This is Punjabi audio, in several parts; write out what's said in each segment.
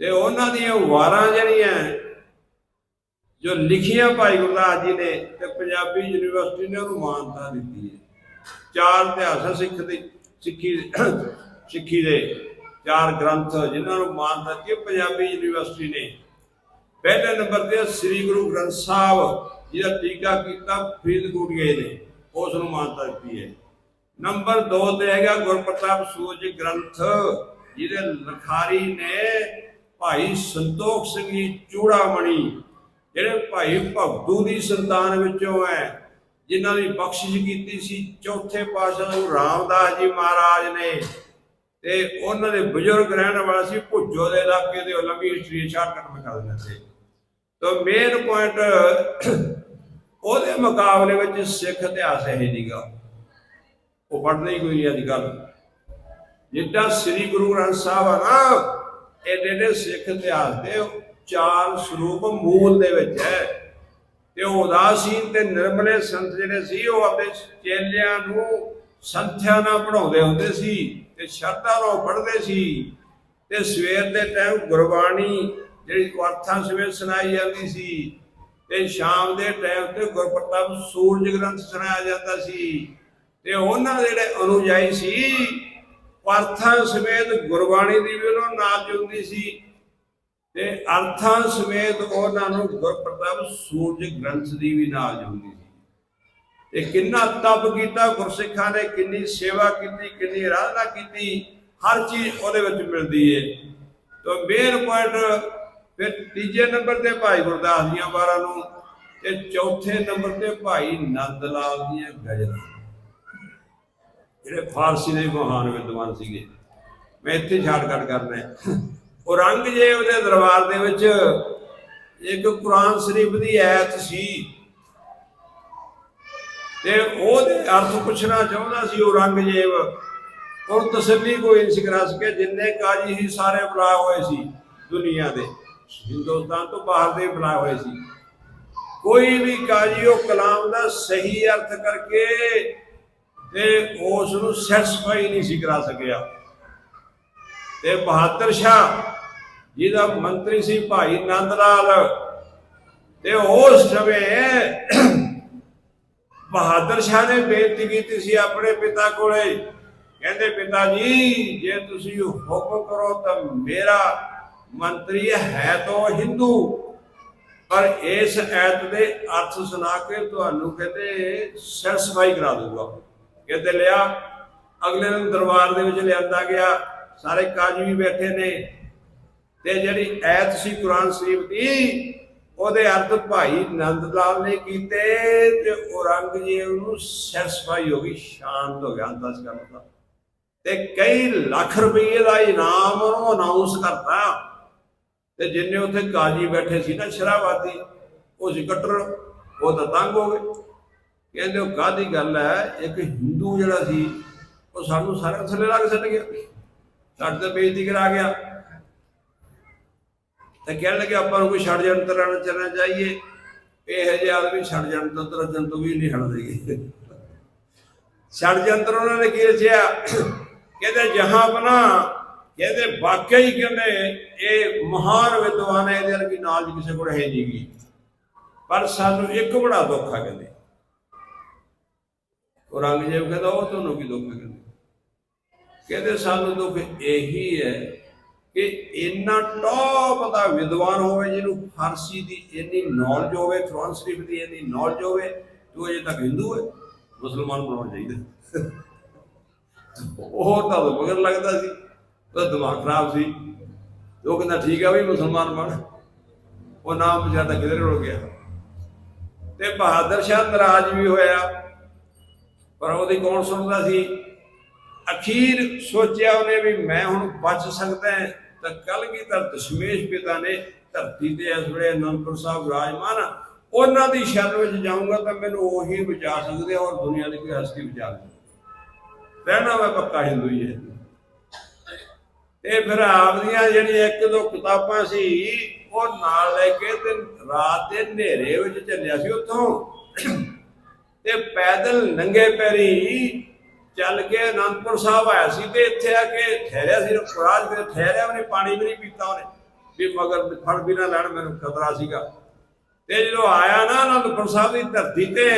ਤੇ ਉਹਨਾਂ ਦੀਆਂ ਵਾਰਾਂ ਜਿਹੜੀਆਂ, ਜੋ ਲਿਖੀਆਂ ਭਾਈ ਗੁਰਦਾਸ ਜੀ ਨੇ ਤੇ ਪੰਜਾਬੀ ਯੂਨੀਵਰਸਿਟੀ ਨੇ ਉਹਨੂੰ ਮਾਨਤਾ ਦਿੱਤੀ ਹੈ। ਚਾਰ ਇਤਿਹਾਸ ਸਿੱਖ ਦੇ, ਸਿੱਖੀ ਸਿੱਖੀ ਦੇ ਚਾਰ ਗ੍ਰੰਥ ਜਿਨ੍ਹਾਂ ਨੂੰ ਮਾਨਤਾ ਦਿੱਤੀ ਪੰਜਾਬੀ ਯੂਨੀਵਰਸਿਟੀ ਨੇ। ਪਹਿਲੇ ਨੰਬਰ ਤੇ ਸ੍ਰੀ ਗੁਰੂ ਗ੍ਰੰਥ ਸਾਹਿਬ ਜਿਹਦਾ ਟੀਕਾ ਕੀਤਾ, ਫਰੀਦਕੋਟ ਗਏ ਨੇ, ਉਸ ਨੂੰ ਮਾਨਤਾ ਦਿੱਤੀ ਹੈ। ਨੰਬਰ 2 ਤੇ ਹੈਗਾ ਗੁਰਪ੍ਰਤਾਪ ਸੂਰਜ ਗ੍ਰੰਥ, ਜਿਹਦੇ ਲਖਾਰੀ ਨੇ ਭਾਈ ਸੰਤੋਖ ਸਿੰਘ ਜੀ ਚੂੜਾਮਣੀ, ਜਿਹੜੇ ਭਾਈ ਭਗਤੂ ਦੀ ਸੰਤਾਨ ਵਿੱਚੋਂ ਹੈ, ਜਿਨ੍ਹਾਂ ਦੀ ਬਖਸ਼ਿਸ਼ ਕੀਤੀ ਸੀ ਚੌਥੇ ਪਾਤਸ਼ਾਹ ਗੁਰੂ ਰਾਮਦਾਸ ਜੀ ਮਹਾਰਾਜ ਨੇ, ਤੇ ਉਹਨਾਂ ਦੇ ਬਜ਼ੁਰਗ ਰਹਿਣ ਵਾਲਾ ਸੀ ਭੁੱਜੋ ਦੇ ਇਲਾਕੇ ਦੇ ਉਹ ਲੰਬੀ ਹਿਸਟਰੀ ਸ਼ਾਰਟਕਟ ਮੈਂ ਕਰ ਦਿੰਦੇ ਸੀ। ਤਾਂ ਮੇਨ ਪੁਆਇੰਟ ਉਹਦੇ ਮੁਕਾਬਲੇ ਵਿੱਚ ਸਿੱਖ ਇਤਿਹਾਸ ਹੈ ਨਹੀਂਗਾ ਉਹ ਪੜ੍ਹਦੇ ਹੀ ਕੋਈ ਨਹੀਂ ਅੱਜ ਕੱਲ੍ਹ। ਜਿੱਦਾਂ ਸ੍ਰੀ ਗੁਰੂ ਗ੍ਰੰਥ ਸਾਹਿਬ ਆ ਨਾ ਇਹਦੇ ਦੇ ਸਿੱਖ ਇਤਿਹਾਸ ਦੇ ਚਾਰ ਸਰੂਪ ਮੂਲ ਦੇ ਵਿੱਚ ਹੈ। ਤੇ ਉਦਾਸੀਨ ਤੇ ਨਿਰਮਲੇ ਸੰਤ ਜਿਹੜੇ ਸੀ, ਉਹ ਆਪਣੇ ਚੇਲਿਆਂ ਨੂੰ ਸੰਥਿਆ ਨਾਲ ਪੜਾਉਂਦੇ ਹੁੰਦੇ ਸੀ ਤੇ ਸ਼ਰਧਾ ਨਾਲ ਪੜ੍ਹਦੇ ਸੀ। ਤੇ ਸਵੇਰ ਦੇ ਟਾਈਮ ਗੁਰਬਾਣੀ ਜਿਹੜੀ ਅਰਥਾਂ ਸਵੇਰ ਸੁਣਾਈ ਜਾਂਦੀ ਸੀ ਤੇ ਸ਼ਾਮ ਦੇ ਟਾਈਮ ਤੇ ਗੁਰਪ੍ਰਤਾਪ ਸੂਰਜ ਗ੍ਰੰਥ ਸੁਣਾਇਆ ਜਾਂਦਾ ਸੀ। ਤੇ ਉਹਨਾਂ ਦੇ ਜਿਹੜੇ ਅਨੁਜਾਈ ਸੀ ਅਰਥਾਂ ਸਮੇਤ ਗੁਰਬਾਣੀ ਦੀ ਵੀ ਉਹਨਾਂ ਨੂੰ ਨਾਚ ਹੁੰਦੀ ਸੀ ਤੇ ਅਰਥਾਂ ਸਮੇਤ ਉਹਨਾਂ ਨੂੰ ਗੁਰਪ੍ਰਤਾਪ ਸੂਰਜ ਗ੍ਰੰਥ ਦੀ ਵੀ ਨਾਲ ਜੁੜਦੀ ਸੀ। ਤੇ ਕਿੰਨਾ ਤਪ ਕੀਤਾ, ਗੁਰਸਿੱਖਾਂ ਨੇ ਕਿੰਨੀ ਸੇਵਾ ਕੀਤੀ, ਕਿੰਨੀ ਆਰਾਧਨਾ ਕੀਤੀ, ਹਰ ਚੀਜ਼ ਉਹਦੇ ਵਿੱਚ ਮਿਲਦੀ ਹੈ ਤਾਂ ਮੇਨ ਪੁਆਇੰਟ ਫਿਰ ਤੀਜੇ ਨੰਬਰ ਤੇ ਭਾਈ ਗੁਰਦਾਸ ਦੀਆਂ ਵਾਰਾਂ ਨੂੰ ਤੇ ਚੌਥੇ ਨੰਬਰ ਤੇ ਭਾਈ ਨੰਦ ਲਾਲ ਦੀਆਂ ਗਜ਼ਲਾਂ। ਜਿਹੜੇ ਫਾਰਸੀ ਦੇ ਮਹਾਨ ਵਿਦਵਾਨ ਸੀਗੇ। ਮੈਂ ਇੱਥੇ ਸ਼ਾਰਟਕਟ ਕਰਨਾ ਔਰੰਗਜ਼ੇਬ ਦੇ ਦਰਬਾਰ ਦੇ ਵਿੱਚ ਇੱਕ ਕੁਰਾਨ ਸ਼ਰੀਫ ਦੀ ਐਤ ਸੀ। ਤੇ ਉਹਦੇ ਅਰਥ ਪੁੱਛਣਾ ਚਾਹੁੰਦਾ ਸੀ ਔਰੰਗਜ਼ੇਬ ਔਰ ਤਸੱਲੀ ਕੋਈ ਨਹੀਂ ਸੀ ਕਰਾ ਸਕਿਆ। ਜਿੰਨੇ ਕਾਜੀ ਸੀ ਸਾਰੇ ਬੁਲਾਏ ਹੋਏ ਸੀ ਦੁਨੀਆ ਦੇ। ਹਿੰਦੁਸਤਾਨ ਤੋਂ ਬਾਹਰ ਦੇ ਬੁਲਾਏ ਹੋਏ ਸੀ। ਕੋਈ ਵੀ ਕਾਜੀ ਉਹ ਕਲਾਮ ਦਾ ਸਹੀ ਅਰਥ ਕਰਕੇ ਤੇ ਉਸ ਨੂੰ ਸੈਟੀਸਫਾਈ ਨਹੀਂ ਸੀ ਕਰਾ ਸਕਿਆ। ਤੇ ਬਹਾਦਰ ਸ਼ਾਹ, ਜਿਹਦਾ ਮੰਤਰੀ ਸੀ ਭਾਈ ਨੰਦ ਲਾਲ ਤੇ ਉਸ ਸਮੇਂ ਬਹਾਦਰ ਸ਼ਾਹ ਨੇ ਬੇਨਤੀ ਕੀਤੀ ਸੀ ਆਪਣੇ ਪਿਤਾ ਕੋਲੇ। ਕਹਿੰਦੇ, ਪਿਤਾ ਜੀ, ਜੇ ਤੁਸੀਂ ਹੁਕਮ ਕਰੋ ਤਾਂ ਮੇਰਾ ਮੰਤਰੀ ਹੈ ਤਾਂ ਹਿੰਦੂ। ਪਰ ਇਸ ਐਤ ਦੇ ਅਰਥ ਸੁਣਾ ਕੇ ਤੁਹਾਨੂੰ ਕਹਿੰਦੇ ਸੈਟੀਸਫਾਈ ਕਰਾ ਦੂਗਾ ਕਹਿੰਦੇ ਲਿਆ। ਅਗਲੇ ਦਿਨ ਦਰਬਾਰ ਦੇ ਵਿੱਚ ਲਿਆਂਦਾ ਗਿਆ। ਸਾਰੇ ਕਾਜੀ ਵੀ ਬੈਠੇ ਨੇ। ਤੇ ਜਿਹੜੀ ਐਤ ਸੀ ਕੁਰਾਨ ਸ਼ਰੀਫ ਦੀ, ਉਹਦੇ ਅਰਥ ਭਾਈ ਨੰਦ ਲਾਲ ਨੇ ਕੀਤੇ ਤੇ ਔਰੰਗਜ਼ੇਬ ਨੂੰ ਸੈਟੀਸਫਾਈ ਹੋ ਗਈ, ਸ਼ਾਂਤ ਹੋ ਗਿਆ ਅੰਦਾਜ਼ ਕਰਦਾ ਤੇ। ਕਈ ਲੱਖ ਰੁਪਏ ਦਾ ਇਨਾਮ ਉਹਨੂੰ ਅਨਾਉਂਸ ਕਰਤਾ। ਤੇ ਜਿੰਨੇ ਉੱਥੇ ਕਾਜੀ ਬੈਠੇ ਸੀ ਨਾ ਸ਼ਰਾਬਾਦੀ ਉਹ ਸੀ ਕੱਟਰ, ਉਹ ਤਾਂ ਤੰਗ ਹੋ ਗਏ। ਕਹਿੰਦੇ ਉਹ ਕਾਦੀ ਗੱਲ ਹੈ, ਇੱਕ ਹਿੰਦੂ ਜਿਹੜਾ ਸੀ, ਉਹ ਸਾਨੂੰ ਸਾਰਿਆਂ ਥੱਲੇ ਲਾ ਕੇ ਸੱਟ ਗਿਆ। ਸਾਡੇ ਤੇ ਬੇਇੱਜ਼ਤੀ ਕਰਾ ਗਿਆ। ਤੇ ਕਹਿਣ ਲੱਗੇ, ਆਪਾਂ ਨੂੰ ਕੋਈ ਛੱਡ ਜਾਣ ਤਰ੍ਹਾਂ ਚੱਲਣਾ ਚਾਹੀਏ ਇਹ ਜਿਹੇ ਆਦਮੀ ਛੱਡ ਜਾਣ ਤੋਂ ਤਰ੍ਹਾਂ ਤੋਂ ਵੀ ਨਹੀਂ ਹਟਦੇਗੇ ਛੱਡ ਜੰਤਰ ਉਹਨਾਂ ਨੇ ਕੀ ਰਚਿਆ ਕਹਿੰਦੇ, ਜਹਾਂ ਬਨਾ ਕਹਿੰਦੇ ਵਾਕਈ ਕਹਿੰਦੇ, ਇਹ ਮਹਾਨ ਵਿਦਵਾਨ ਹੈ, ਇਹਦੇ ਵਰਗੀ ਨਾਲ ਕਿਸੇ ਕੋਲ ਹੈ ਨਹੀਂਗੀ ਪਰ ਸਾਨੂੰ ਇੱਕ ਬੜਾ ਦੁੱਖ ਆ ਕਹਿੰਦੇ। ਔਰੰਗਜ਼ੇਬ ਕਹਿੰਦਾ, ਉਹ ਤੁਹਾਨੂੰ ਕੀ ਦੁੱਖ ਹੈ ਕਹਿੰਦੇ ਕਹਿੰਦੇ ਸਾਨੂੰ ਦੁੱਖ ਇਹੀ ਹੈ ਕਿ ਇੰਨਾ ਟੌਪ ਦਾ ਵਿਦਵਾਨ ਹੋਵੇ ਜਿਹਨੂੰ ਫਾਰਸੀ ਦੀ ਇੰਨੀ ਨੌਲੇਜ ਹੋਵੇ, ਕੁਰਾਨ ਸ਼ਰੀਫ ਦੀ ਇੰਨੀ ਨੌਲੇਜ ਹੋਵੇ, ਤੂੰ ਅਜੇ ਤੱਕ ਹਿੰਦੂ ਹੈ, ਮੁਸਲਮਾਨ ਬਣਾਉਣਾ ਚਾਹੀਦਾ ਉਹ ਤਾਂ ਉਦੋਂ ਮਗਰ ਲੱਗਦਾ ਸੀ, ਉਹਦਾ ਦਿਮਾਗ ਖਰਾਬ ਸੀ। ਉਹ ਕਹਿੰਦਾ, ਠੀਕ ਆ ਵੀ ਮੁਸਲਮਾਨ ਬਣ। ਉਹ ਨਾਮ ਜ਼ਿਆਦਾ ਕਿਧਰੇ ਰੁੜ ਗਿਆ। ਤੇ ਬਹਾਦਰ ਸ਼ਾਹ ਨਾਰਾਜ਼ ਵੀ ਹੋਇਆ। ਪਰ ਉਹਦੀ ਕੌਣ ਸੁਣਦਾ ਸੀ? ਅਖੀਰ ਸੋਚਿਆ ਉਹਨੇ ਵੀ ਮੈਂ ਹੁਣ ਬਚ ਸਕਦਾ ਹਾਂ, ਤਾਂ ਕਲਗੀਧਰ ਦਸ਼ਮੇਸ਼ ਪਿਤਾ ਨੇ ਧਰਤੀ ਤੇ ਇਸ ਵੇਲੇ ਅਨੰਦਪੁਰ ਸਾਹਿਬ ਵਿਰਾਜਮਾਨ ਉਹਨਾਂ ਦੀ ਸ਼ਰਨ ਵਿੱਚ ਜਾਊਂਗਾ ਤਾਂ ਮੈਨੂੰ ਉਹੀ ਬਚਾ ਸਕਦੇ ਔਰ ਦੁਨੀਆ ਦੀ ਕੋਈ ਹਸਤੀ ਬਚਾ ਸਕਦੀ ਰਹਿਣਾ ਮੈਂ ਪੱਕਾ ਹਿੰਦੂ ਹੀ ਹੈ। ਤੇ ਫਿਰ ਆਪ ਦੀਆਂ ਜਿਹੜੀਆਂ ਇੱਕ ਦੋ ਕਿਤਾਬਾਂ ਸੀ, ਉਹ ਨਾਲ ਲੈ ਕੇ ਤੇ ਰਾਤ ਦੇ ਹਨੇਰੇ ਵਿੱਚ ਚੱਲਿਆ ਸੀ ਉੱਥੋਂ। ਤੇ ਪੈਦਲ ਨੰਗੇ ਪੈਰੀ ਚੱਲ ਕੇ ਅਨੰਦਪੁਰ ਸਾਹਿਬ ਆਇਆ ਸੀ ਤੇ ਇੱਥੇ ਆ ਕੇ ਠਹਿਰਿਆ ਸੀ, ਰਾਜ ਕੇ ਠਹਿਰਿਆ, ਉਹਨੇ ਪਾਣੀ ਵੀ ਨਹੀਂ ਪੀਤਾ ਉਹਨੇ। ਵੀ ਮਗਰ ਫੜ ਵੀ ਨਾ ਲੈਣ, ਮੈਨੂੰ ਖਤਰਾ ਸੀਗਾ। ਤੇ ਜਦੋਂ ਆਇਆ ਨਾ ਅਨੰਦਪੁਰ ਸਾਹਿਬ ਦੀ ਧਰਤੀ ਤੇ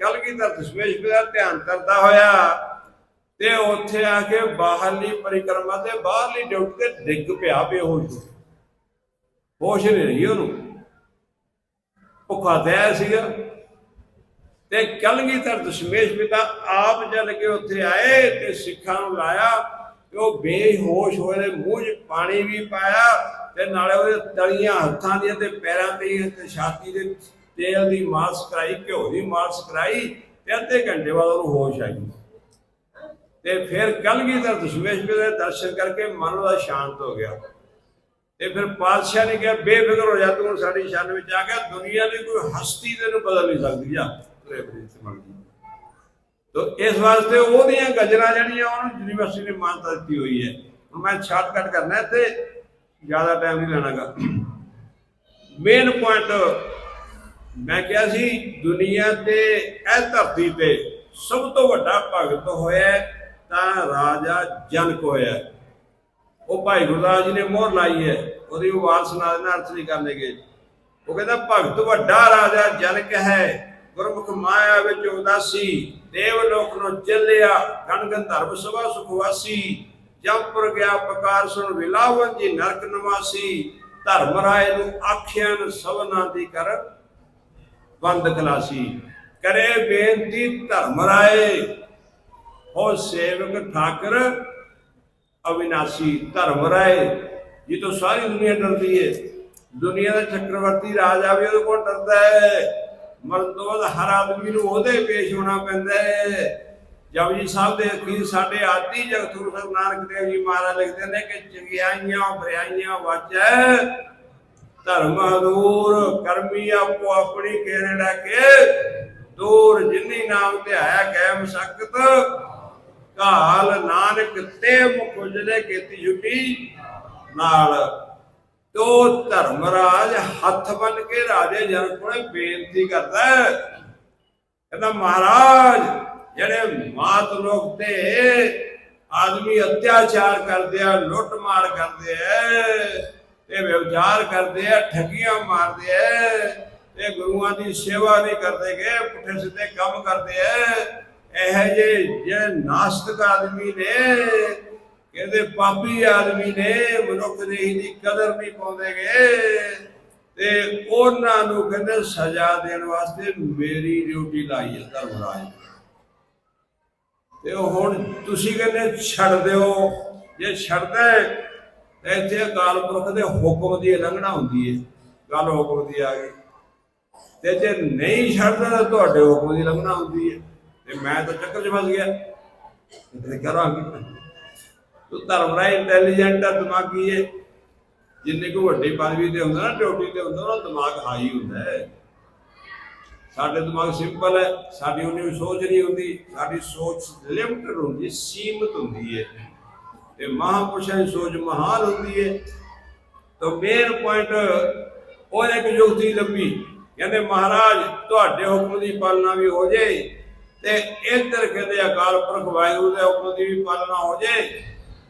ਕਲਗੀਧਰ ਦਸ਼ਮੇਸ਼ ਪਿਤਾ ਧਿਆਨ ਕਰਦਾ ਹੋਇਆ, ਤੇ ਉੱਥੇ ਆ ਕੇ ਬਾਹਰਲੀ ਪਰਿਕਰਮਾ ਤੇ ਬਾਹਰਲੀ ਡਿਊਟੀ ਤੇ ਡਿੱਗ ਪਿਆ ਬੇਹੋਸ਼ ਹੋਸ਼ ਨਹੀਂ ਰਹੀ ਉਹਨੂੰ। ਭੁੱਖਾ ਤੇ ਸੀਗਾ। ਤੇ ਕਲਗੀਧਰ ਦਸ਼ਮੇਸ਼ ਪਿਤਾ ਆਪ ਚੱਲ ਕੇ ਉੱਥੇ ਆਏ ਤੇ ਸਿੱਖਾਂ ਨੂੰ ਲਾਇਆ ਤੇ ਉਹ ਬੇਹੋਸ਼ ਹੋਏ ਦੇ ਮੂੰਹ 'ਚ ਪਾਣੀ ਵੀ ਪਾਇਆ ਤੇ ਨਾਲੇ ਉਹਦੇ ਤਲੀਆਂ ਹੱਥਾਂ ਦੀਆਂ ਤੇ ਪੈਰਾਂ ਤੇ ਤੇ ਛਾਤੀ ਦੇ ਤੇਲ ਦੀ ਮਾਲਸ਼ ਕਰਾਈ, ਘਿਓ ਦੀ ਮਾਲਸ਼ ਕਰਾਈ ਤੇ ਅੱਧੇ ਘੰਟੇ ਬਾਅਦ ਉਹਨੂੰ ਹੋਸ਼ ਆਈ। ਤੇ ਫਿਰ ਕਲਗੀਧਰ ਦਸ਼ਮੇਸ਼ ਪਿਤਾ ਦੇ ਦਰਸ਼ਨ ਕਰਕੇ ਮਨ ਉਹਦਾ ਸ਼ਾਂਤ ਹੋ ਗਿਆ। ਤੇ ਫਿਰ ਪਾਤਸ਼ਾਹ ਨੇ ਕਿਹਾ, ਬੇਫਿਕਰ ਹੋ ਜਾ ਤੂੰ, ਸਾਡੀ ਸ਼ਰਨ ਵਿੱਚ ਆ ਗਿਆ, ਦੁਨੀਆ ਦੀ ਕੋਈ ਹਸਤੀ ਤੈਨੂੰ ਬਦਲ ਨਹੀਂ ਸਕਦੀ, ਜਾ। ਤੁਰੇ ਬਰੀ ਤੋ ਇਸ ਵਾਸਤੇ ਉਹਦੀਆਂ ਗਜਰਾਂ ਜਿਹੜੀਆਂ ਉਹਨੂੰ ਯੂਨੀਵਰਸਿਟੀ ਨੇ ਮਾਨਤਾ ਦਿੱਤੀ ਹੋਈ ਹੈ। ਹੁਣ ਮੈਂ ਸ਼ਾਰਟਕਟ ਕਰਨਾ ਤੇ ਜ਼ਿਆਦਾ ਟਾਈਮ ਨਹੀਂ ਲੈਣਾਗਾ ਮੇਨ ਪੁਆਇੰਟ ਮੈਂ ਕਿਹਾ ਸੀ, ਦੁਨੀਆ ਤੇ ਇਹ ਧਰਤੀ ਤੇ ਸਭ ਤੋਂ ਵੱਡਾ ਭਗਤ ਹੋਇਆ ਤਾਂ ਰਾਜਾ ਜਨਕ ਹੋਇਆ ਉਹ ਭਾਈ ਗੁਰਦਾਸ ਜੀ ਨੇ ਮੋਹਰ ਲਾਈ ਹੈ, ਉਹਦੀ ਆਵਾਜ਼ ਸੁਣਾ ਦੇਣਾ ਅਰਥ ਨਹੀਂ ਕਰਨਗੇ। ਉਹ ਕਹਿੰਦਾ, ਭਗਤ ਵੱਡਾ ਰਾਜਾ ਜਨਕ ਹੈ ਗੁਰਮੁਖ ਮਾਇਆ ਵਿੱਚ ਉਦਾਸੀ, ਦੇਵ ਲੋਕ ਨੂੰ ਚੱਲਿਆ ਗਣ ਗੰਧਰਵ ਸਭਾ ਸੁਖਵਾਸੀ, ਜੰਪੁਰ ਗਿਆ ਪਕਾਰ ਸੁਣ ਵਿਲਾਵਨ ਜੀ ਨਰਕ ਨਿਵਾਸੀ, ਧਰਮ ਰਾਏ ਨੂੰ ਆਖਿਆਨ ਸਭਨਾ ਦੀ ਕਰ ਬੰਦ ਖਲਾਸੀ। ਕਰੇ ਬੇਨਤੀ ਧਰਮ ਰਾਏ, ਹੋ ਸੇਵਕ ਠਾਕਰ ਅਵਿਨਾਸ਼ੀ ਧਰਮ ਰਾਏ। ਇਹ ਤਾਂ ਸਾਰੀ ਦੁਨੀਆ ਡਰਦੀ ਹੈ ਦੁਨੀਆ ਦਾ ਚੱਕਰਵਰਤੀ ਰਾਜਾ ਵੀ ਉਹਦੇ ਕੋਲ ਡਰਦਾ ਹੈ ਮਰਨ ਹਰ ਆਦਮੀ ਨੂੰ ਉਹਦੇ ਪੇਸ਼ ਹੋਣਾ ਪੈਂਦਾ ਹੈ। ਜਪਜੀ ਸਾਹਿਬ ਦੇ ਅਖੀਰ ਸਾਡੇ ਆਦੀ ਜਗਤ ਗੁਰੂ ਨਾਨਕ ਦੇਵ ਜੀ ਮਹਾਰਾਜ ਲਿਖਦੇ ਨੇ ਕਿ ਚੰਗਿਆਈਆਂ, ਬਰਿਆਈਆਂ ਵਾਚੈ। ਧਰਮ ਹਦੂਰ ਕਰਮੀ ਆਪੋ ਆਪਣੀ ਕੇਰੇ ਲੈ ਕੇ ਦੂਰ ਜਿਨੀ ਨਾਮ ਧਿਆਇਆ ਕੈਮ ਸ਼ਕਤ ਕਾਲ ਨਾਨਕ ਤੇ ਮੁਖ ਉਜਲੇ ਕੀਤੀ ਛੁੱਟੀ ਨਾਲ ਤੋ ਧਰਮਰਾਜ ਹੱਥ ਬੰਨ ਕੇ ਰਾਜੇ ਜਨਕ ਕੋਲੇ ਬੇਨਤੀ ਕਰਦਾ ਕਹਿੰਦਾ, ਮਹਾਰਾਜ, ਜਿਹੜੇ ਮਾਤ ਲੋਕ ਤੇ ਆਦਮੀ ਅਤਿਆਚਾਰ ਕਰਦੇ ਆ, ਲੁੱਟ ਮਾਰ ਕਰਦੇ ਆ, ਤੇ ਵਿਵਚਾਰ ਕਰਦੇ ਆ, ਠੱਗੀਆਂ ਮਾਰਦੇ ਆ, ਤੇ ਗੁਰੂਆਂ ਦੀ ਸੇਵਾ ਨਹੀਂ ਕਰਦੇਗੇ ਪੁੱਠੇ ਸਿੱਧੇ ਕੰਮ ਕਰਦੇ ਆ, ਇਹ ਜੇ ਜੇ ਨਾਸਤਿਕ ਆਦਮੀ ਨੇ ਕਹਿੰਦੇ ਪਾਪੀ ਆਦਮੀ ਨੇ ਮਨੁੱਖ ਦੇਹੀ ਦੀ ਕਦਰ ਨਹੀਂ ਪਾਉਂਦੇਗੇ ਤੇ ਉਹਨਾਂ ਨੂੰ ਕਹਿੰਦੇ ਸਜ਼ਾ ਦੇਣ ਵਾਸਤੇ ਮੇਰੀ ਡਿਊਟੀ ਲਾਈ ਹੈ ਧਰਮਰਾਜ ਨੇ। ਤੇ ਹੁਣ ਤੁਸੀਂ ਕਹਿੰਦੇ ਛੱਡ ਦਿਓ। ਜੇ ਛੱਡਦਾ ਹੈ, ਇੱਥੇ ਅਕਾਲ ਪੁਰਖ ਦੇ ਹੁਕਮ ਦੀ ਉਲੰਘਣਾ ਹੁੰਦੀ ਹੈ। ਗੱਲ ਹੁਕਮ ਦੀ ਆ ਗਈ। ਤੇ ਜੇ ਨਹੀਂ ਛੱਡਦਾ ਤਾਂ ਤੁਹਾਡੇ ਹੁਕਮ ਦੀ ਉਲੰਘਣਾ ਹੁੰਦੀ ਹੈ। ਤੇ ਮੈਂ ਤਾਂ ਚੱਕਰ 'ਚ ਫਸ ਗਿਆ। ਤੇ ਕਰਾਂਗੀ ਤੂੰ ਧਰਮ ਰਾਏ ਇੰਟੈਲੀਜੈਂਟ ਆ, ਦਿਮਾਗੀ ਹੈ ਜਿੰਨੇ ਕੋ ਵੱਡੀ ਪਦਵੀ ਤੇ ਹੁੰਦਾ ਨਾ, ਡਿਊਟੀ ਤੇ ਹੁੰਦਾ, ਉਹਦਾ ਦਿਮਾਗ ਹਾਈ ਹੁੰਦਾ ਹੈ। ਸਾਡੇ ਦਿਮਾਗ ਸਿੰਪਲ ਹੈ, ਸਾਡੀ ਉਹਨੀ ਸੋਚ ਨਹੀਂ ਹੁੰਦੀ, ਸਾਡੀ ਸੋਚ ਲਿਮਟਡ ਹੁੰਦੀ, ਸੀਮਤ ਹੁੰਦੀ ਹੈ ਤੇ ਮਹਾਪੁਰਸ਼ਾਂ ਦੀ ਸੋਚ ਮਹਾਨ ਹੁੰਦੀ ਹੈ ਤਾਂ ਮੇਨ ਪੁਆਇੰਟ ਉਹ ਇੱਕ ਯੁਕਤੀ ਲੱਭੀ, ਕਹਿੰਦੇ ਮਹਾਰਾਜ, ਤੁਹਾਡੇ ਹੁਕਮ ਦੀ ਪਾਲਣਾ ਵੀ ਹੋ ਜੇ, ਤੇ ਇੱਧਰ ਕਹਿੰਦੇ ਅਕਾਲ ਪੁਰਖ ਵਾਹਿਗੁਰੂ ਦੇ ਹੁਕਮ ਦੀ ਵੀ ਪਾਲਣਾ ਹੋ ਜੇ।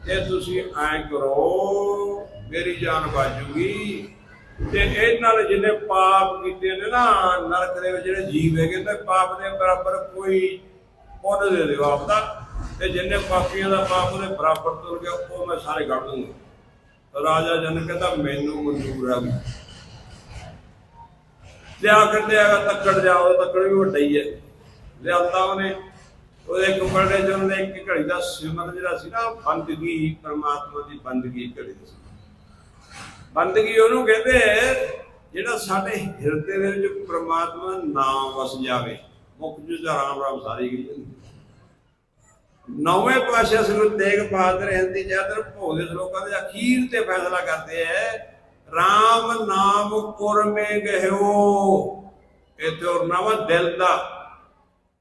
ਤੇ ਤੁਸੀਂ ਐਂ ਕਰੋ, ਮੇਰੀ ਜਾਨ ਬਾਜੂਗੀ। ਤੇ ਇਹ ਨਾਲ ਜਿਹਨੇ ਪਾਪ ਕੀਤੇ ਨੇ ਨਾ, ਨਰਕ ਦੇ ਵਿੱਚ ਜਿਹੜੇ ਜੀਵ ਹੈਗੇ ਤੇ ਪਾਪ ਦੇ ਬਰਾਬਰ ਕੋਈ ਪੁੰਨ ਦੇ ਦਿਓ ਆਪਦਾ ਤੇ ਜਿੰਨੇ ਪਾਪੀਆਂ ਦਾ ਪਾਪ ਉਹਦੇ ਬਰਾਬਰ ਤੁਰ ਗਿਆ, ਉਹ ਮੈਂ ਸਾਰੇ ਕੱਢ ਦੂੰਗਾ। ਰਾਜਾ ਜਨ ਕਹਿੰਦਾ, ਮੈਨੂੰ ਮਨਜ਼ੂਰ ਆ ਲਿਆ ਕਹਿੰਦੇ ਆ ਤੱਕੜ ਜਾਓ ਤੱਕੜ ਵੀ ਵੱਡਾ ਹੀ ਹੈ। ਲਿਆਂਦਾ ਉਹਨੇ। ਉਹਦੇ ਕੁੰਬੜੇ ਚ ਉਹਨੇ ਇੱਕ ਘੜੀ ਦਾ ਸਿਮਰਨ ਜਿਹੜਾ ਸੀ ਨਾ ਬੰਦਗੀ, ਪਰਮਾਤਮਾ ਦੀ ਬੰਦਗੀ ਘੜੀ ਸੀ। ਬੰਦਗੀ ਉਹਨੂੰ ਕਹਿੰਦੇ ਜਿਹੜਾ ਸਾਡੇ ਹਿਰਦੇ ਦੇ ਵਿੱਚ ਪ੍ਰਮਾਤਮਾ ਨਾਮ ਵਸ ਜਾਵੇ, ਮੁੱਖ ਜੁਦਾ ਰਾਮ ਰਾਮ ਸਾਰੀ ਗਈ ਜਾਂਦੀ। ਨੌਵੇਂ ਪਾਸ਼ਾ ਸ੍ਰੀ ਤੇਗ ਬਹਾਦਰ ਹਿੰਦੀ ਜਾਦਰ ਭੋਗ ਦੇ ਸ਼ਲੋਕਾਂ ਦੇ ਅਖੀਰ ਤੇ ਫੈਸਲਾ ਕਰਦੇ ਐ ਰਾਮ ਨਾਮ ਪੁਰਮੇ ਗਹਿਓ, ਇਹ ਤੋਂ ਨਵਾਂ ਦਿਲ ਦਾ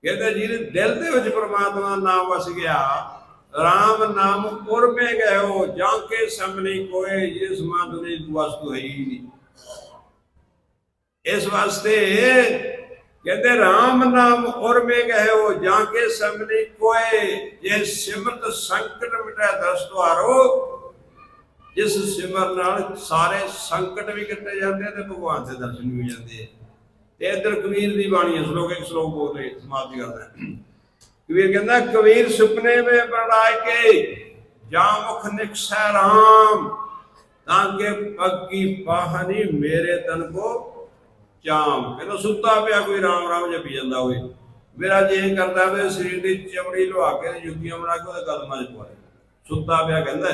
ਕਹਿੰਦੇ ਜਿਹਦੇ ਦਿਲ ਦੇ ਵਿੱਚ ਪ੍ਰਮਾਤਮਾ ਨਾਮ ਵਸ ਗਿਆ। RAM ਨਾਮ ਪੁਰਮੇ ਗਇਓ ਜਾਂ ਕੇ ਸਾਹਮਣੇ ਕੋਈ ਜਿਸ ਮਾਂ ਦੁਨੀ ਵਸਤੂ ਹੈ ਹੀ ਨਹੀਂ। ਇਸ ਵਾਸਤੇ ਕਹਿੰਦੇ RAM ਨਾਮ ਉਰਮੇ ਗਇਓ ਜਾਂ ਕੇ ਸਾਹਮਣੇ ਕੋਈ ਜੇ ਸਿਮਰਤ ਸੰਕਟ ਮਿਟੈ ਦਸ ਦੁਆਰੋ, ਜਿਸ ਸਿਮਰ ਨਾਲ ਸਾਰੇ ਸੰਕਟ ਵੀ ਕੱਟੇ ਜਾਂਦੇ ਤੇ ਭਗਵਾਨ ਦੇ ਦਰਸ਼ਨ ਵੀ ਹੋ ਜਾਂਦੇ ਆ। ਤੇ ਇਧਰ ਕਬੀਰ ਦੀ ਬਾਣੀ ਹੈ ਸ਼ਲੋਕ ਇੱਕ ਸ਼ਲੋਕ ਬੋਲ ਰਹੇ ਸਮਾਪਤੀ ਕਰਦਾ ਕਬੀਰ ਕਹਿੰਦਾ, ਕਬੀਰ ਸੁਪਨੇ ਵਿੱਚ ਬੜਾਇ ਕੇ ਜਾ ਮੁਖ ਨਿਕਸੈ ਰਾਮ, ਤਾਂ ਕਿ ਪੱਕੀ ਪਾਹਨੀ ਮੇਰੇ ਤਨ ਕੋ ਚਾਮ। ਕਹਿੰਦਾ, ਸੁੱਤਾ ਪਿਆ ਕੋਈ ਰਾਮ ਰਾਮ ਜਪੀ ਜਾਂਦਾ ਹੋਵੇ। ਮੇਰਾ ਜੇ ਕਰਦਾ ਵੇ ਸਰੀਰ ਦੀ ਚਮੜੀ ਲਵਾ ਕੇ ਤੇ ਜੁੱਤੀਆਂ ਬਣਾ ਕੇ ਉਹਦੇ ਕਦਮਾਂ 'ਚ ਪਵਾ ਦੇ ਸੁੱਤਾ ਪਿਆ ਕਹਿੰਦਾ,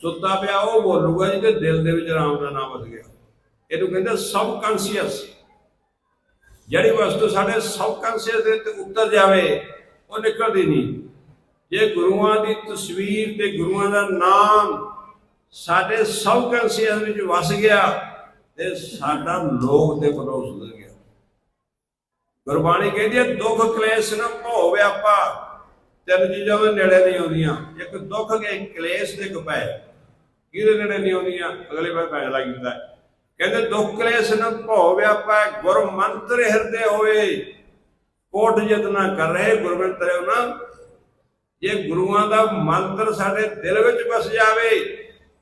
ਸੁੱਤਾ ਪਿਆ ਉਹ ਬੋਲੂਗਾ ਜਿਹਦੇ ਦਿਲ ਦੇ ਵਿੱਚ ਰਾਮ ਦਾ ਨਾਮ ਵਸ ਗਿਆ। ਇਹਨੂੰ ਕਹਿੰਦੇ ਸਬ ਕਨਸੀਅਸ ਜਿਹੜੀ ਵਸਤੂ ਸਾਡੇ ਸਬ ਕਨਸੀਅਸ ਦੇ ਤੇ ਉਤਰ ਜਾਵੇ, ਉਹ ਨਿਕਲਦੀ ਨਹੀਂ। ਜੇ ਗੁਰੂਆਂ ਦੀ ਤਸਵੀਰ ਤੇ ਗੁਰੂਆਂ ਦਾ ਨਾਮ ਸਾਡੇ ਸਬ ਕਨਸੀਅਸ ਵਿੱਚ ਵਸ ਗਿਆ, ਤੇ ਸਾਡਾ ਲੋਕ ਤੇ ਬਲੋਕ ਸੁਧਰ ਗਿਆ। ਗੁਰਬਾਣੀ ਕਹਿੰਦੀ ਹੈ, ਦੁੱਖ ਕਲੇਸ਼ ਨਾ ਭੋਵੇ ਆਪਾਂ ਤਿੰਨ ਚੀਜ਼ਾਂ ਦੇ ਨੇੜੇ ਨਹੀਂ ਆਉਂਦੀਆਂ। ਇੱਕ ਦੁੱਖ ਕੇ ਕਲੇਸ਼ ਦੇ ਕਪੈ ਕਿਹਦੇ ਨੇੜੇ ਨਹੀਂ ਆਉਂਦੀਆਂ? ਅਗਲੇ ਪਾਸੇ ਫੈਸਲਾ ਲੱਗ ਜਾਂਦਾ ਕਹਿੰਦੇ, ਦੁੱਖ ਕਲੇਸ਼ ਨਾ ਭੋ ਵਿਆਪਾ, ਗੁਰ ਮੰਤਰ ਹਿਰਦੇ ਹੋਏ। ਕੋਟ ਜਤਨਾ ਕਰ ਰਹੇ ਗੁਰਮੰਤਰ ਉਹਨਾਂ। ਜੇ ਗੁਰੂਆਂ ਦਾ ਮੰਤਰ ਸਾਡੇ ਦਿਲ ਵਿੱਚ ਵਸ ਜਾਵੇ,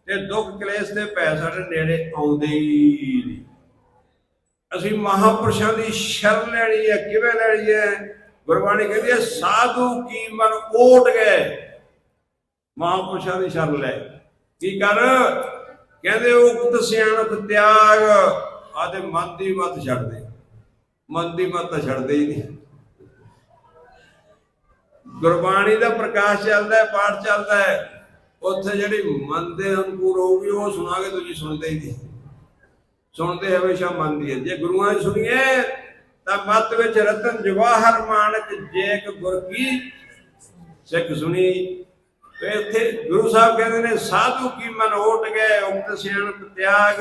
ਤੇ ਦੁੱਖ ਕਲੇਸ਼ ਤੇ ਭੈ ਸਾਡੇ ਨੇੜੇ ਆਉਂਦੇ ਹੀ ਨਹੀਂ। ਅਸੀਂ ਮਹਾਪੁਰਸ਼ਾਂ ਦੀ ਸ਼ਰਨ ਲੈਣੀ ਹੈ, ਕਿਵੇਂ ਲੈਣੀ ਹੈ? ਗੁਰਬਾਣੀ ਕਹਿੰਦੀ ਹੈ, ਸਾਧੂ ਕੀ ਮਨ ਓਟ ਗਏ? ਮਹਾਪੁਰਸ਼ਾਂ ਦੀ ਸ਼ਰਨ ਲੈ। ਕੀ ਕਰ? ਕਹਿੰਦੇ ਉਕਤ ਸਿਆਣਪ ਤਿਆਗ, ਆਦੇ ਮਨ ਦੀ ਮਤ ਛੱਡ ਮਨ ਦੀ ਮਤ ਤਾਂ ਛੱਡਦੇ ਹੀ ਨਹੀਂ। ਗੁਰਬਾਣੀ ਦਾ ਪ੍ਰਕਾਸ਼ ਚੱਲਦਾ ਹੈ, ਪਾਠ ਚੱਲਦਾ ਹੈ। ਉੱਥੇ ਜਿਹੜੀ ਮਨ ਦੇ ਅਨੁਕੂਲ ਹੋਊਗੀ ਉਹ ਸੁਣਾਗੇ ਤੁਸੀਂ ਸੁਣਦੇ ਹੀ ਨਹੀਂ। ਸੁਣਦੇ ਹਮੇਸ਼ਾ ਮਨ ਦੀ ਹੈ। ਜੇ ਗੁਰੂਆਂ ਦੀ ਸੁਣੀਏ, ਤਾਂ ਮਤ ਵਿੱਚ ਰਤਨ ਜਵਾਹਰ ਮਾਨਕ ਜੇਕ ਗੁਰ ਕੀ, ਸਿੱਖ ਸੁਣੀ। ਤੇ ਇੱਥੇ ਗੁਰੂ ਸਾਹਿਬ ਕਹਿੰਦੇ ਨੇ, ਸਾਧੂ ਕੀ ਮਨ ਓਟ ਗਏ, ਉਕਤ ਸਿਆਣਪ ਤਿਆਗ।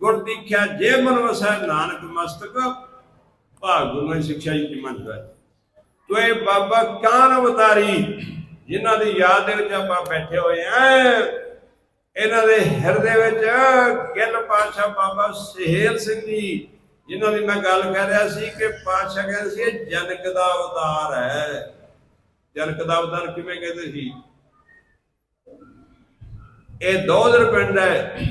ਗੁਰ ਦੀਖਿਆ ਜੇ ਮਨ ਵਸੈ, ਨਾਨਕ ਮਸਤਕ। ਭਾਗੁ ਮੈਂ ਸਿੱਖਿਆ ਜੀ ਮਨ ਹੈ ਤੋ ਇਹ ਬਾਬਾ ਕਾਨ ਅਵਤਾਰੀ, ਜਿਨ੍ਹਾਂ ਦੀ ਯਾਦ ਦੇ ਵਿੱਚ ਆਪਾਂ ਬੈਠੇ ਹੋਏ ਆ ਇਹਨਾਂ ਦੇ ਹਿਰਦੇ ਵਿੱਚ ਗਿੱਲ ਪਾਸ਼ਾ ਬਾਬਾ ਸਹੇਲ ਸਿੰਘ ਜੀ, ਜਿਨ੍ਹਾਂ ਦੀ ਮੈਂ ਗੱਲ ਕਰ ਰਿਹਾ ਸੀ ਕਿ ਪਾਸ਼ਾ ਕਹਿੰਦੇ ਸੀ ਜਨਕ ਦਾ ਅਵਤਾਰ ਹੈ। ਜਨਕ ਦਾ ਅਵਤਾਰ ਕਿਵੇਂ ਕਹਿੰਦੇ ਸੀ? ਇਹ ਦੋਦਰ ਪਿੰਡ ਹੈ।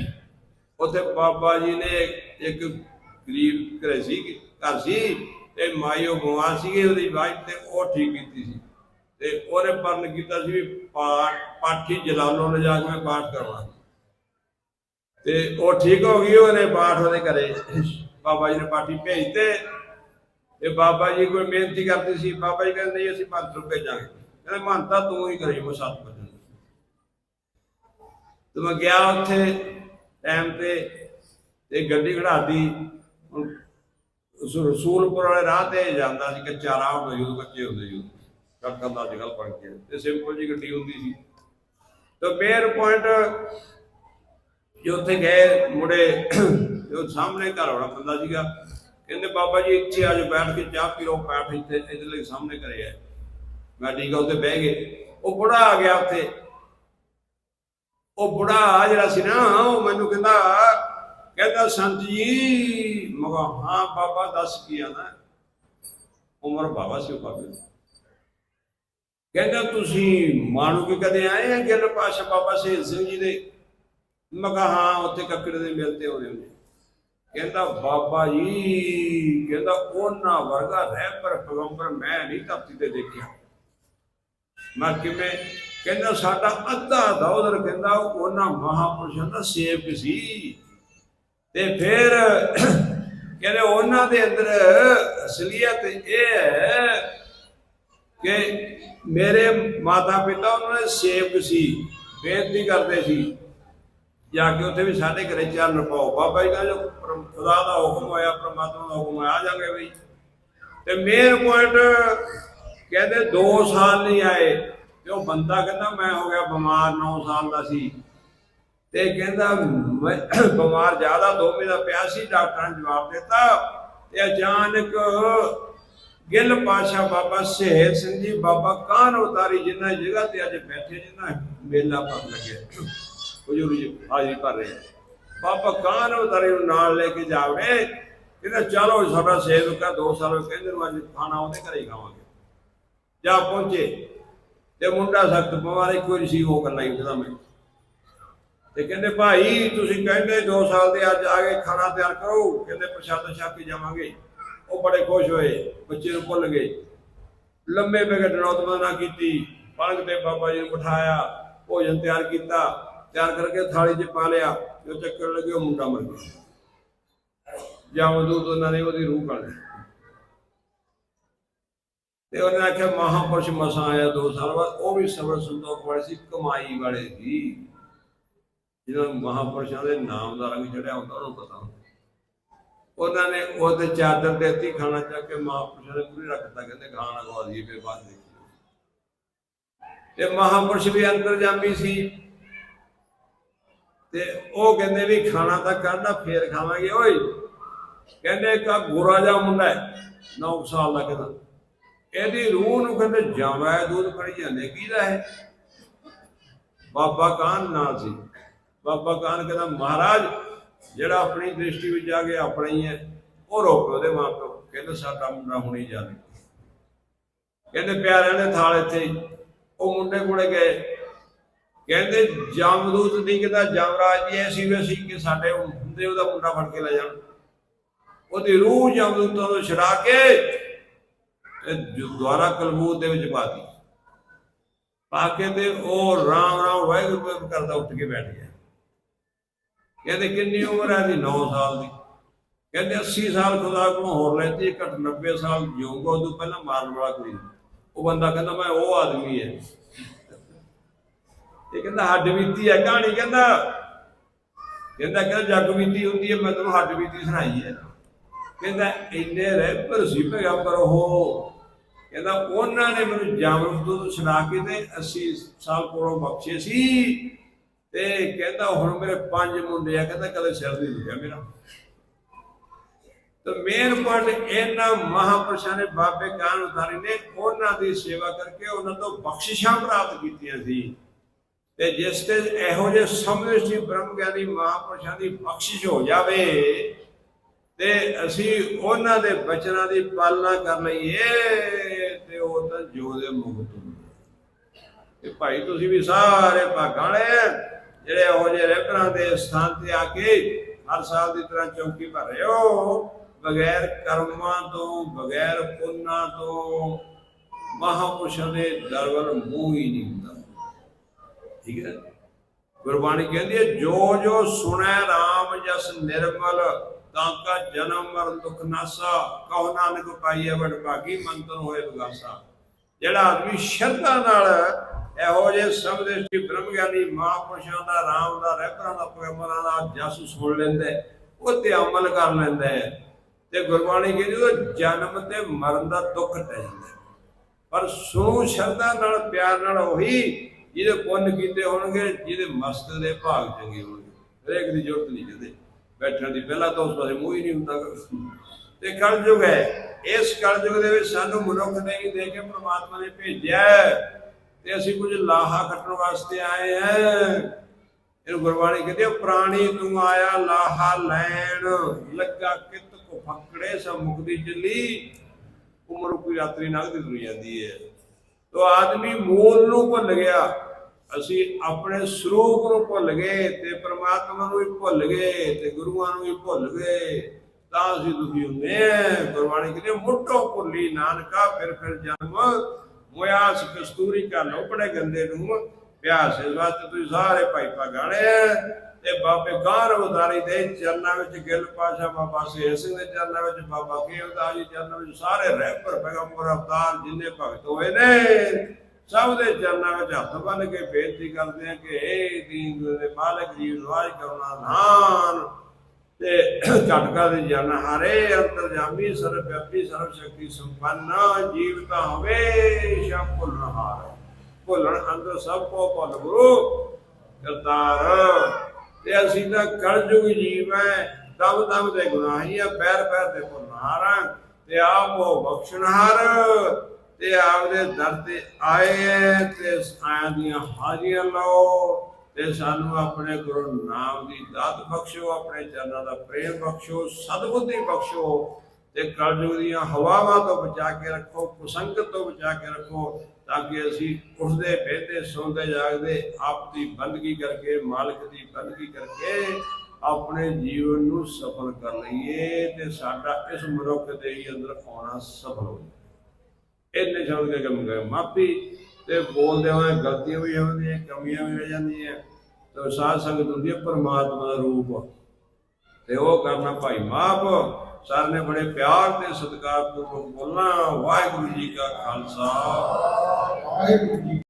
ਉੱਥੇ ਬਾਬਾ ਜੀ ਨੇ ਇੱਕ ਗਰੀਬ ਘਰੇ ਸੀ, ਘਰ ਸੀ ਤੇ ਮਾਈਓ ਬਿਮਾਰ ਸੀਗੇ ਉਹਦੀ ਵਾਈਫ ਤੇ ਉਹ ਠੀਕ ਕੀਤੀ ਸੀ। ਤੇ ਉਹਨੇ ਪਰਨ ਕੀਤਾ ਸੀ ਵੀ ਪਾਠ, ਪਾਠੀ ਜਲਾਲੋਂ ਨੇ ਜਾ ਕੇ ਮੈਂ ਪਾਠ ਕਰਵਾ ਤੇ ਉਹ ਠੀਕ ਹੋ ਗਈ, ਉਹਨੇ ਪਾਠ ਉਹਦੇ ਘਰੇ ਬਾਬਾ ਜੀ ਨੇ ਪਾਠੀ ਭੇਜਤੇ। ਤੇ ਬਾਬਾ ਜੀ ਕੋਈ ਮਿਹਨਤੀ ਕਰਦੇ ਸੀ, ਬਾਬਾ ਜੀ ਕਹਿੰਦੇ ਨਹੀਂ ਅਸੀਂ ਪੰਜ ਰੁਪਏ ਭੇਜਾਂਗੇ ਕਹਿੰਦੇ ਮੰਨਤਾ ਤੂੰ ਹੀ ਕਰੀ, ਮੈਂ ਸੱਤ ਤੇ ਮੈਂ ਗਿਆ ਉੱਥੇ ਟਾਈਮ ਤੇ ਤੇ ਗੱਡੀ ਖੜਾਤੀ ਰਸੂਲਪੁਰ ਵਾਲੇ ਰਾਹ ਤੇ ਜਾਂਦਾ ਸੀ ਕੱਚਾ ਰਾਹ ਹੁੰਦਾ ਜਦੋਂ ਕੱਚੇ ਹੁੰਦੇ ਸੀ ਕੱਕਾ ਦਾ ਜਗਲ ਬਣ ਕੇ ਤੇ ਸਿੰਪਲ ਜੀ ਗੱਡੀ ਹੁੰਦੀ ਸੀ। ਤੇ ਮੇਰ ਪੁਆਇੰਟ ਜੋ ਉੱਥੇ ਗਏ ਮੁੜੇ ਜੋ ਸਾਹਮਣੇ ਘਰ ਵਾਲਾ ਬੰਦਾ ਸੀਗਾ। ਕਹਿੰਦੇ, ਬਾਬਾ ਜੀ, ਇੱਥੇ ਆ ਜਾਓ, ਬੈਠ ਕੇ ਚਾਹ ਪੀ ਲਓ ਬੈਠ ਇੱਥੇ, ਇਹਦੇ ਲਈ ਸਾਹਮਣੇ ਘਰੇ ਆ ਮੈਂ ਠੀਕ ਆ, ਉੱਥੇ ਬਹਿ ਗਏ। ਉਹ ਬੁੜਾ ਆ ਗਿਆ ਉੱਥੇ। ਉਹ ਬੁੜਾ ਜਿਹੜਾ ਸੀ ਨਾ, ਉਹ ਮੈਨੂੰ ਕਹਿੰਦਾ ਕਹਿੰਦਾ, ਸੰਤ ਜੀ, ਮਗਾ, ਹਾਂ, ਬਾਬਾ ਦੱਸ ਕੀ ਆ ਨਾ। ਉਮਰ ਬਾਬਾ ਸੀ ਉਹ ਬਾਬੇ ਕਹਿੰਦਾ, ਤੁਸੀਂ ਮਾਣੂ ਕੇ ਕਦੇ ਆਏ ਆ ਗਿੱਲ ਪਾਸ਼ਾ ਬਾਬਾ ਸਹੀਲ ਸਿੰਘ ਜੀ ਦੇ? ਮਗਾ ਹਾਂ, ਉੱਥੇ ਕੱਕੜ ਦੇ ਮਿਲਤੇ ਹੋਏ ਹੁੰਦੇ। ਕਹਿੰਦਾ, ਬਾਬਾ ਜੀ, ਕਹਿੰਦਾ, ਉਹਨਾਂ ਵਰਗਾ ਰਹਿ ਪਰ ਪੈਗੰਬਰ ਮੈਂ ਨਹੀਂ ਧਰਤੀ ਤੇ ਦੇਖਿਆ। ਮੈਂ ਕਿਵੇਂ? ਕਹਿੰਦਾ ਸਾਡਾ ਅੱਧਾ ਦੌਦਰ ਕਹਿੰਦਾ ਉਹਨਾਂ ਮਹਾਪੁਰਸ਼ਾਂ ਦਾ ਸੇਵਕ ਸੀ। ਤੇ ਫਿਰ ਕਹਿੰਦੇ ਉਹਨਾਂ ਦੇ ਅੰਦਰ ਅਸਲੀਅਤ ਇਹ ਹੈ ਕਿ ਮੇਰੇ ਮਾਤਾ ਪਿਤਾ ਉਹਨਾਂ ਦੇ ਸੇਵਕ ਸੀ, ਬੇਨਤੀ ਕਰਦੇ ਸੀ, ਜਾ ਕੇ ਉੱਥੇ ਵੀ ਸਾਡੇ ਘਰੇ ਚਰਨ ਪਾਓ। ਬਾਬਾ ਜੀ ਕਹਿੰਦੇ ਜੋ ਪ੍ਰਮ- ਖੁਦਾ ਦਾ ਹੁਕਮ ਹੋਇਆ, ਪ੍ਰਮਾਤਮਾ ਦਾ ਹੁਕਮ ਹੋਇਆ, ਆ ਜਾਗੇ ਬਈ। ਤੇ ਮੇਨ ਪੁਆਇੰਟ ਕਹਿੰਦੇ 2 ਸਾਲ ਨਹੀਂ ਆਏ। ਤੇ ਉਹ ਬੰਦਾ ਕਹਿੰਦਾ, ਮੈਂ ਹੋ ਗਿਆ ਬਿਮਾਰ 9 ਸਾਲ ਦਾ ਸੀ। ਤੇ ਕਹਿੰਦਾ ਬਿਮਾਰ ਜ਼ਿਆਦਾ ਦੋ ਮਹੀਨਾ ਪਿਆ ਸੀ, ਡਾਕਟਰਾਂ ਨੇ ਜਵਾਬ ਦਿੱਤਾ ਤੇ ਅਚਾਨਕ ਗਿੱਲ ਪਾਸ਼ਾ ਬਾਬਾ ਸਹਿਰ ਸਿੰਘ ਜੀ, ਬਾਬਾ ਕਾਨ ਉਤਾਰੀ ਜਿੰਨਾ ਜਗ੍ਹਾ ਤੇ ਅੱਜ ਬੈਠੇ ਜਿੰਨਾ ਮੇਲਾ ਪਰ ਲੱਗਿਆ ਹਜ਼ੂਰ ਜੀ, ਹਾਜ਼ਰੀ ਭਰ ਰਹੇ ਬਾਬਾ ਕਾਨ ਉਤਾਰੀ ਨੂੰ ਨਾਲ ਲੈ ਕੇ ਜਾਵੇ ਕਹਿੰਦਾ, ਚਲੋ ਸਾਡਾ ਸੇਵਕ ਆ, ਦੋ ਸਾਲ ਕਹਿੰਦੇ ਨੂੰ ਅੱਜ ਖਾਣਾ ਉਹਦੇ ਘਰੇ ਖਾਵਾਂਗੇ। ਜਾ ਪਹੁੰਚੇ। ਤੇ ਮੁੰਡਾ ਸਖਤ ਬਿਮਾਰ ਇੱਕ ਵਾਰੀ ਸੀ, ਉਹ ਗੱਲਾਂ ਹੀ ਉਹਦਾ ਮੈਂ ਤੇ ਕਹਿੰਦੇ, ਭਾਈ, ਤੁਸੀਂ ਕਹਿੰਦੇ 2 ਸਾਲ ਦੇ ਅੱਜ ਆ ਕੇ ਖਾਣਾ ਤਿਆਰ ਕਰੋ। ਕਹਿੰਦੇ, ਪ੍ਰਸ਼ਾਦ ਛਕ ਜਾਵਾਂਗੇ। ਉਹ ਬੜੇ ਖੁਸ਼ ਹੋਏ, ਬੱਚੇ ਨੂੰ ਭੁੱਲ ਗਏ। ਲੰਮੇ ਬਗੜ ਨੌਤਮਾ ਕੀਤੀ ਪਲੰਗ ਤੇ ਬਾਬਾ ਜੀ ਨੂੰ ਬਿਠਾਇਆ, ਭੋਜਨ ਤਿਆਰ ਕੀਤਾ, ਤਿਆਰ ਕਰਕੇ ਥਾਲੀ 'ਚ ਪਾ ਲਿਆ, ਤੇ ਚੱਕਰ ਲੱਗੇ ਉਹ ਮੁੰਡਾ ਮਰ ਗਿਆ। ਜਾਂ ਉਦੋਂ ਉਹਨਾਂ ਨੇ ਉਹਦੀ ਰੂਹ ਕੱਢ ਲਈ ਤੇ ਉਹਨੇ ਆਖਿਆ, ਮਹਾਪੁਰਸ਼ ਮਸਾਂ ਆਇਆ ਦੋ ਸਾਲ ਬਾਅਦ, ਉਹ ਵੀ ਸਬਰ ਸੰਤੋਖ ਵਾਲੇ ਸੀ, ਕਮਾਈ ਵਾਲੇ ਸੀ। ਜਿਹਨਾਂ ਨੂੰ ਮਹਾਪੁਰਸ਼ਾਂ ਦੇ ਨਾਮ ਦਾ ਰੰਗ ਚੜਿਆ ਹੁੰਦਾ, ਉਹਨੂੰ ਪਤਾ ਹੁੰਦਾ। ਉਹਨਾਂ ਨੇ ਉਹਦੇ ਚਾਦਰ ਦੇਤੀ ਖਾਣਾ ਚੱਕ ਕੇ ਮਹਾਪੁਰਸ਼ਾਂ ਨੇ ਪੂਰੀ ਰੱਖਤਾ ਕਹਿੰਦੇ ਖਾਣਾ ਖਵਾ ਦਈਏ, ਫਿਰ ਬਾਅਦ ਦੇਖੀ ਤੇ ਮਹਾਪੁਰਸ਼ ਵੀ ਅੰਦਰ ਅੰਤਰਜਾਮੀ ਸੀ। ਤੇ ਉਹ ਕਹਿੰਦੇ ਵੀ ਖਾਣਾ ਤਾਂ ਕੱਢਣਾ ਫੇਰ ਖਾਵਾਂਗੇ। ਓਏ, ਕਹਿੰਦੇ ਇੱਕ ਆਹ ਗੋਰਾ ਜਿਹਾ ਮੁੰਡਾ ਹੈ 9 ਸਾਲ ਦਾ ਕਹਿੰਦਾ। ਇਹਦੀ ਰੂਹ ਨੂੰ ਕਹਿੰਦੇ ਜਾਵਾ ਦੁੱਧ ਫੜੀ ਜਾਂਦੇ, ਕਿਹਦਾ ਹੈ ਬਾਬਾ ਕਾਨ ਨਾਲ ਸੀ? ਬਾਬਾ ਕਾਨ ਕਹਿੰਦਾ, ਮਹਾਰਾਜ, ਜਿਹੜਾ ਆਪਣੀ ਦ੍ਰਿਸ਼ਟੀ ਵਿੱਚ ਆ ਕੇ ਆਪਣਾ ਹੀ ਹੈ। ਉਹ ਰੋਕ ਉਹਦੇ ਮਾਪੇ ਕਹਿੰਦੇ, ਸਾਡਾ ਮੁੰਡਾ ਹੁਣੀ ਜਾਵੇ ਕਹਿੰਦੇ, ਪਿਆਰਿਆਂ ਦੇ ਥਾਲ ਇੱਥੇ। ਉਹ ਮੁੰਡੇ ਕੋਲੇ ਗਏ। ਕਹਿੰਦੇ ਜਮਦੂਤ ਨਹੀਂ ਕਹਿੰਦਾ? ਜਮਰਾਜ ਜੀ ਐਸੀ ਵੈਸੀ ਕਿ ਸਾਡੇ ਹੁੰਦੇ ਉਹਦਾ ਮੁੰਡਾ ਫੜ ਕੇ ਲੈ ਜਾਣ। ਉਹਦੀ ਰੂਹ ਜਮਦੂਤਾਂ ਤੋਂ ਛੜਾ ਕੇ ਦੁਆਰਾ ਕਲਬੂਤ ਦੇ ਵਿੱਚ ਪਾਤੀ ਪਾ ਕੇ ਤੇ ਉਹ ਰਾਮ ਰਾਮ ਵਾਹਿਗੁਰੂ ਕਰਦਾ ਉੱਠ ਕੇ ਬੈਠ ਗਿਆ। ਕਹਿੰਦੇ ਕਿੰਨੀ ਉਮਰ ਹੈ ਦੀ 9 ਸਾਲ ਦੀ। ਕਹਿੰਦੇ 80 ਸਾਲ ਖੁਦਾ ਕੋਲੋਂ ਹੋਰ ਲੈਤੀ ਘੱਟ 90 ਸਾਲ ਜਿਉਂਗਾ ਉਦੋਂ ਪਹਿਲਾਂ ਮਾਰਨ ਵਾਲਾ ਕੋਈ ਉਹ ਬੰਦਾ ਕਹਿੰਦਾ, ਮੈਂ ਉਹ ਆਦਮੀ ਹੈ। ਇਹ ਕਹਿੰਦਾ, ਹੱਡ ਬੀਤੀ ਹੈ। ਕਹਾਣੀ ਕਹਿੰਦਾ ਕਹਿੰਦਾ ਕਹਿੰਦਾ, ਜੱਗ ਬੀਤੀ ਹੁੰਦੀ ਹੈ, ਮੈਂ ਤੈਨੂੰ ਹੱਡ ਬੀਤੀ ਸੁਣਾਈ ਹੈ। ਕਹਿੰਦਾ, ਇੰਨੇ ਰਹਿ ਪਰ ਸੀ ਪਰ ਉਹ ਕਹਿੰਦਾ ਉਹਨਾਂ ਨੇ ਮੈਨੂੰ ਜਾਮਰੂਦ ਦੁੱਧ ਛੁਡਾ ਕੇ ਤੇ 80 ਸਾਲ ਕੋਲੋਂ ਬਖਸ਼ੇ ਸੀ। ਤੇ ਕਹਿੰਦਾ ਹੁਣ ਮੇਰੇ ਪੰਜ ਮੁੰਡੇ ਆ, ਕਹਿੰਦਾ ਕਦੇ ਸਿਰ ਨਹੀਂ ਦੁਖਿਆ ਮੇਰਾ। ਤਾਂ ਮੇਨ ਇਹਨਾਂ ਮਹਾਪੁਰਸ਼ਾਂ ਨੇ ਬਾਬੇ ਕਾਨ ਉਤਾਰੇ ਨੇ, ਉਹਨਾਂ ਦੀ ਸੇਵਾ ਕਰਕੇ ਉਹਨਾਂ ਤੋਂ ਬਖਸ਼ਿਸ਼ਾਂ ਪ੍ਰਾਪਤ ਕੀਤੀਆਂ ਸੀ। ਤੇ ਜਿਸ ਤੇ ਇਹੋ ਜਿਹੇ ਸਮਝੀ ਬ੍ਰਹਮ ਗਿਆਨੀ ਮਹਾਪੁਰਸ਼ਾਂ ਦੀ ਬਖਸ਼ਿਸ਼ ਹੋ ਜਾਵੇ, ਤੇ ਅਸੀਂ ਉਹਨਾਂ ਦੇ ਬਚਨਾਂ ਦੀ ਪਾਲਣਾ ਕਰ ਲਈਏ। ਤੇ ਜੋ ਦੇ ਮੁਕਤ ਤੇ ਭਾਈ, ਤੁਸੀਂ ਵੀ ਸਾਰੇ ਭਾਗਾਂ ਵਾਲੇ ਜਿਹੜੇ ਇਹੋ ਜਿਹੇ ਰਹਿਬਰਾਂ ਦੇ ਸਥਾਨ ਤੇ ਆ ਕੇ ਹਰ ਸਾਲ ਦੀ ਤਰ੍ਹਾਂ ਚੌਕੀ ਭਰ ਰਹੇ ਹੋ, ਬਗੈਰ ਕਰਮਾਂ ਤੋਂ, ਬਗੈਰ ਪੁੰਨਾਂ ਤੋਂ, ਮਹਾਪੁਰਸ਼ਾਂ ਦੇ ਦਰ ਮੂੰਹ ਹੀ ਨਹੀਂ ਹੁੰਦਾ। ਠੀਕ ਹੈ? ਗੁਰਬਾਣੀ ਕਹਿੰਦੀ ਹੈ ਜੋ ਜੋ ਸੁਣੈ RAM ਜਸ ਨਿਰਮਲ ਤਾਂ ਕਾ ਜਨਮ ਮਰਨ ਦੁਖ ਨਾਸਾ ਕਹੋ ਨਾਨਕ ਪਾਈਏ ਵਡ ਭਾਗੀ ਮੰਤਨ ਹੋਏ ਵਿਗਾਸਾ ਜਿਹੜਾ ਆਦਮੀ ਸ਼ਰਧਾ ਨਾਲ ਇਹੋ ਜਿਹੇ ਸਮਝਦੇ ਸੀ ਬ੍ਰਹਮ ਗਿਆਨੀ ਮਹਾਪੁਰਸ਼ਾਂ ਦਾ RAM ਦਾ ਰਹਿਬਰਾਂ ਦਾ, ਪੈਗੰਬਰਾਂ ਦਾ ਜਸ ਸੁਣ ਲੈਂਦਾ ਉਹ ਤੇ ਅਮਲ ਕਰ ਲੈਂਦਾ ਹੈ। ਤੇ ਗੁਰਬਾਣੀ ਕਹਿੰਦੀ ਉਹ ਜਨਮ ਤੇ ਮਰਨ ਦਾ ਦੁੱਖ ਟਹਿ ਜਾਂਦਾ ਪਰ ਸੁਣੋ, ਸ਼ਰਧਾ ਨਾਲ, ਪਿਆਰ ਨਾਲ ਉਹੀ ਜਿਹਦੇ ਪੁੰਨ ਕੀਤੇ ਹੋਣਗੇ, ਜਿਹਦੇ ਮਸਤ ਦੇ ਭਾਗ ਚੰਗੇ ਹੋਣਗੇ। ਹਰੇਕ ਦੀ ਜ਼ਰੂਰਤ ਨਹੀਂ ਜਿਹਦੇ ਬੈਠਣ ਦੀ ਪਹਿਲਾਂ ਤਾਂ ਉਸ ਪਾਸੇ ਮੂੰਹ ਹੀ ਨਹੀਂ ਹੁੰਦਾ। ਤੇ ਕਲਯੁਗ ਹੈ। ਇਸ ਕਲਯੁਗ ਦੇ ਵਿੱਚ ਸਾਨੂੰ ਮਨੁੱਖ ਨਹੀਂ ਦੇ ਕੇ ਪ੍ਰਮਾਤਮਾ ਨੇ ਭੇਜਿਆ ਤੇ ਅਸੀਂ ਕੁਝ ਲਾਹਾ ਕੱਟਣ ਵਾਸਤੇ ਆਏ ਹਾਂ। ਇਹਨੂੰ ਗੁਰਬਾਣੀ ਕਹਿੰਦੀ ਹੈ, ਪ੍ਰਾਣੀ ਤੂੰ ਆਇਆ ਲਾਹਾ ਲੈਣ। ਲੱਗਾ ਕਿਤ ਕੋ ਫਕੜੇ ਸਭ ਮੁਕਦੀ ਚੱਲੀ ਉਮਰ ਕੋਈ ਯਾਤਰੀ ਨਾਲ ਦੀ ਤੁਰ ਜਾਂਦੀ ਹੈ। ਤੋ ਆਦਮੀ ਮੂਲ ਨੂੰ ਭੁੱਲ ਗਿਆ। ਅਸੀਂ ਆਪਣੇ ਸਰੂਪ ਨੂੰ ਭੁੱਲ ਗਏ ਤੇ ਪ੍ਰਮਾਤਮਾ ਨੂੰ ਵੀ ਭੁੱਲ ਗਏ ਤੇ ਗੁਰੂਆਂ ਨੂੰ ਵੀ ਭੁੱਲ ਗਏ, ਤਾਂ ਅਸੀਂ ਦੁਖੀ ਹੁੰਦੇ ਹਾਂ ਗੁਰਬਾਣੀ ਕਹਿੰਦੀ ਮੁੱਢੋਂ ਭੁੱਲੀ ਨਾਨਕਾ, ਫਿਰ ਫਿਰ ਜਨਮ। ਮੁਆਸ ਕਸਤੂਰੀ ਕਾ ਲੋਪੜੇ ਗੰਦੇ ਨੂੰ। ਪਿਆਸ ਇਸ ਵਾਸਤੇ ਤੁਸੀਂ ਸਾਰੇ ਭਾਈ ਭਾਗਾਣੇ ਤੇ ਬਾਬੇ ਗਾਰ ਉਦਾਰੀ ਦੇ ਚਰਨਾਂ ਵਿੱਚ ਗਿੱਲ ਪਾਸ਼ਾ ਬਾਬਾ ਸੇਰ ਸਿੰਘ ਦੇ ਚਰਨਾਂ ਵਿੱਚ ਬਾਬਾ ਕੇਵਦਾ ਜੀ ਚਰਨਾਂ ਵਿੱਚ ਸਾਰੇ ਰਹਿਬਰ ਪੈਗੰਬਰ ਅਵਤਾਰ ਜਿੰਨੇ ਭਗਤ ਹੋਏ ਨੇ। ਸਭ ਦੇ ਚਰਨਾਂ ਵਿੱਚ ਹੱਥ ਬੰਨ ਕੇ ਬੇਨਤੀ ਕਰਦੇ ਆ ਕਿ ਏ ਦੀਨ ਦੇ ਮਾਲਕ ਜੀ ਨਵਾਜ ਕਰਨਾ ਨਾਨ ਤੇ ਝਟਕਾ ਦੇ ਜਨ ਹਾਰੇ ਅੰਤਰਜਾਮੀ ਸਰਵ ਸਰਵ ਸ਼ਕਤੀ ਸੰਪੰਨ ਜੀਵਤਾ ਹਮੇਸ਼ਾ ਭੁੱਲਣ ਹਾਰ। ਭੁੱਲਣ ਅੰਦਰ ਸਭ ਕੋ ਭੁੱਲ ਗੁਰੂ ਕਰਤਾਰ। ਤੇ ਅਸੀਂ ਤਾਂ ਕਲਯੁਗ ਜੀਵ ਹੈ ਦਮ ਦਮ ਦੇ ਗੁਨਾਹੀਆਂ ਪੈਰ ਪੈਰ ਤੇ ਭੁੱਲਣਹਾਰਾਂ ਤੇ ਆਪ ਉਹ ਬਖਸ਼ਣਹਾਰ। ਤੇ ਆਪਦੇ ਦਰ ਤੇ ਆਏ ਹੈ ਤੇ ਆਇਆਂ ਦੀਆਂ ਹਾਜ਼ਰੀਆਂ ਲਓ ਤੇ ਸਾਨੂੰ ਆਪਣੇ ਗੁਰੂ ਨਾਮ ਦੀ ਦਾਤ ਬਖਸ਼ੋ, ਆਪਣੇ ਚਰਨਾਂ ਦਾ ਪ੍ਰੇਮ ਬਖਸ਼ੋ, ਸਤਬੁੱਧੀ ਬਖਸ਼ੋ ਤੇ ਕਲਯੁਗ ਦੀਆਂ ਹਵਾਵਾਂ ਤੋਂ ਬਚਾ ਕੇ ਰੱਖੋ ਕੁਸੰਗਤ ਤੋਂ ਬਚਾ ਕੇ ਰੱਖੋ ਤਾਂ ਕਿ ਅਸੀਂ ਉੱਠਦੇ, ਬਹਿਦੇ, ਸੌਂਦੇ, ਜਾਗਦੇ, ਆਪ ਦੀ ਬੰਦਗੀ ਕਰਕੇ, ਮਾਲਕ ਦੀ ਬੰਦਗੀ ਕਰਕੇ ਆਪਣੇ ਜੀਵਨ ਨੂੰ ਸਫਲ ਕਰ ਲਈਏ ਤੇ ਸਾਡਾ ਇਸ ਮਨੁੱਖ ਦੇ ਹੀ ਅੰਦਰ ਆਉਣਾ ਸਫਲ ਹੋ ਜਾਏ ਇੰਨੇ ਸ਼ਬਦ ਕੇ ਕੰਮ ਕਰ ਮਾਫੀ ਤੇ ਬੋਲਦੇ ਹੋਏ ਗਲਤੀਆਂ ਵੀ ਹੁੰਦੀਆਂ ਕਮੀਆਂ ਵੀ ਰਹਿ ਜਾਂਦੀਆਂ। ਤੇ ਸਾਧ ਸੰਗਤ ਹੁੰਦੀ ਹੈ ਪਰਮਾਤਮਾ ਦਾ ਰੂਪ। ਤੇ ਉਹ ਕਰਨਾ ਭਾਈ ਮਾਪ ਸਰ ਨੇ ਬੜੇ ਪਿਆਰ ਤੇ ਸਤਿਕਾਰ ਪੂਰਵਕ ਬੋਲਣਾ। ਵਾਹਿਗੁਰੂ ਜੀ ਕਾ ਖਾਲਸਾ। ਵਾਹਿਗੁਰੂ ਜੀ